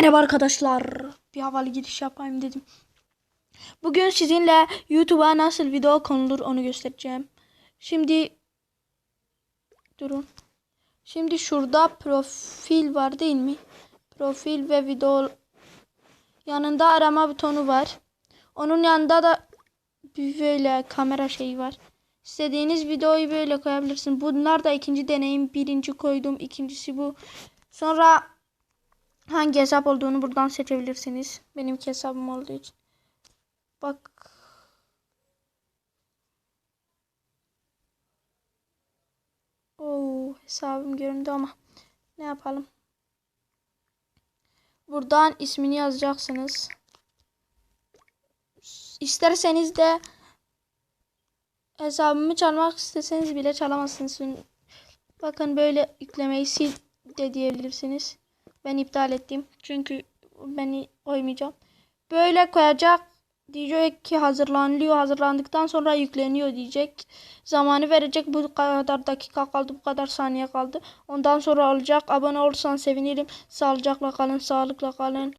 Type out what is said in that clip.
Merhaba arkadaşlar. Bir havalı giriş yapayım dedim. Bugün sizinle YouTube'a nasıl video konulur onu göstereceğim. Şimdi durun. Şimdi şurada profil var değil mi? Profil ve video yanında arama butonu var. Onun yanında da böyle kamera şeyi var. İstediğiniz videoyu böyle koyabilirsin. Bunlar da ikinci deneyim. Birinci koydum. ikincisi bu. Sonra hangi hesap olduğunu buradan seçebilirsiniz. Benimki hesabım olduğu için. Bak. Oo, hesabım göründü ama ne yapalım? Buradan ismini yazacaksınız. İsterseniz de hesabımı çalmak isteseniz bile çalamazsınız. Bakın böyle yüklemeyi sil de diyebilirsiniz. Ben iptal ettim. Çünkü beni koymayacağım. Böyle koyacak. Diyecek ki hazırlanıyor. Hazırlandıktan sonra yükleniyor diyecek. Zamanı verecek. Bu kadar dakika kaldı. Bu kadar saniye kaldı. Ondan sonra olacak. Abone olursan sevinirim. Sağlıcakla kalın. Sağlıkla kalın.